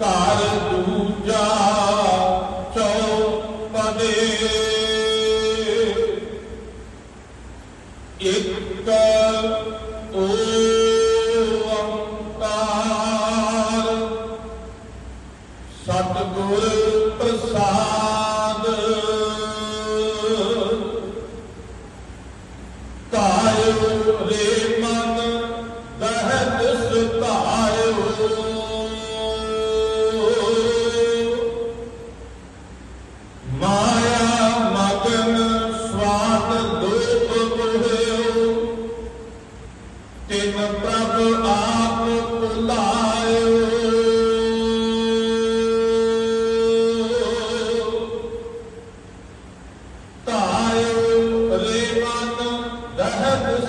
ਘਰ ਦੂਜਾ ਚੌਪਦੇ। ਇੱਕ ਓੰਕਾਰ ਸਤਿਗੁਰ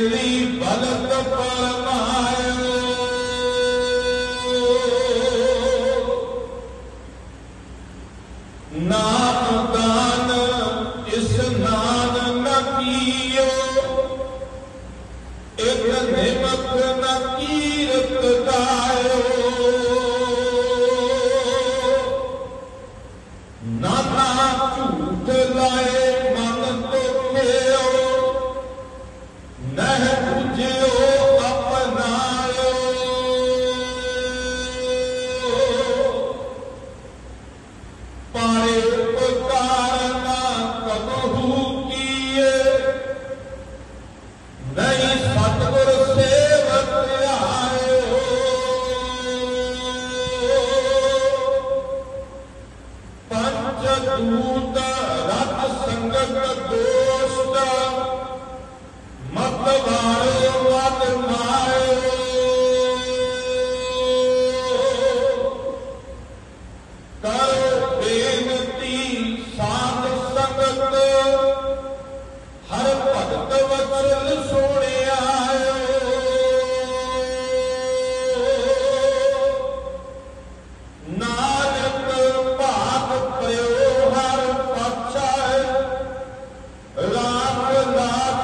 ਮੇਲੀ ਭਗਤ ਪਰਮਾਇਓ ਨਾਮ ਦਾਨ ਇਸ ਨਾਮ ਨਾ ਕੀਓ। ਇੱਕ ਨਿਮਕ ਨਾ ਕੀਰਤ ਦਾਇਓ ਨਾਨਾ ਝੂਠ ਲਾਏ Sabun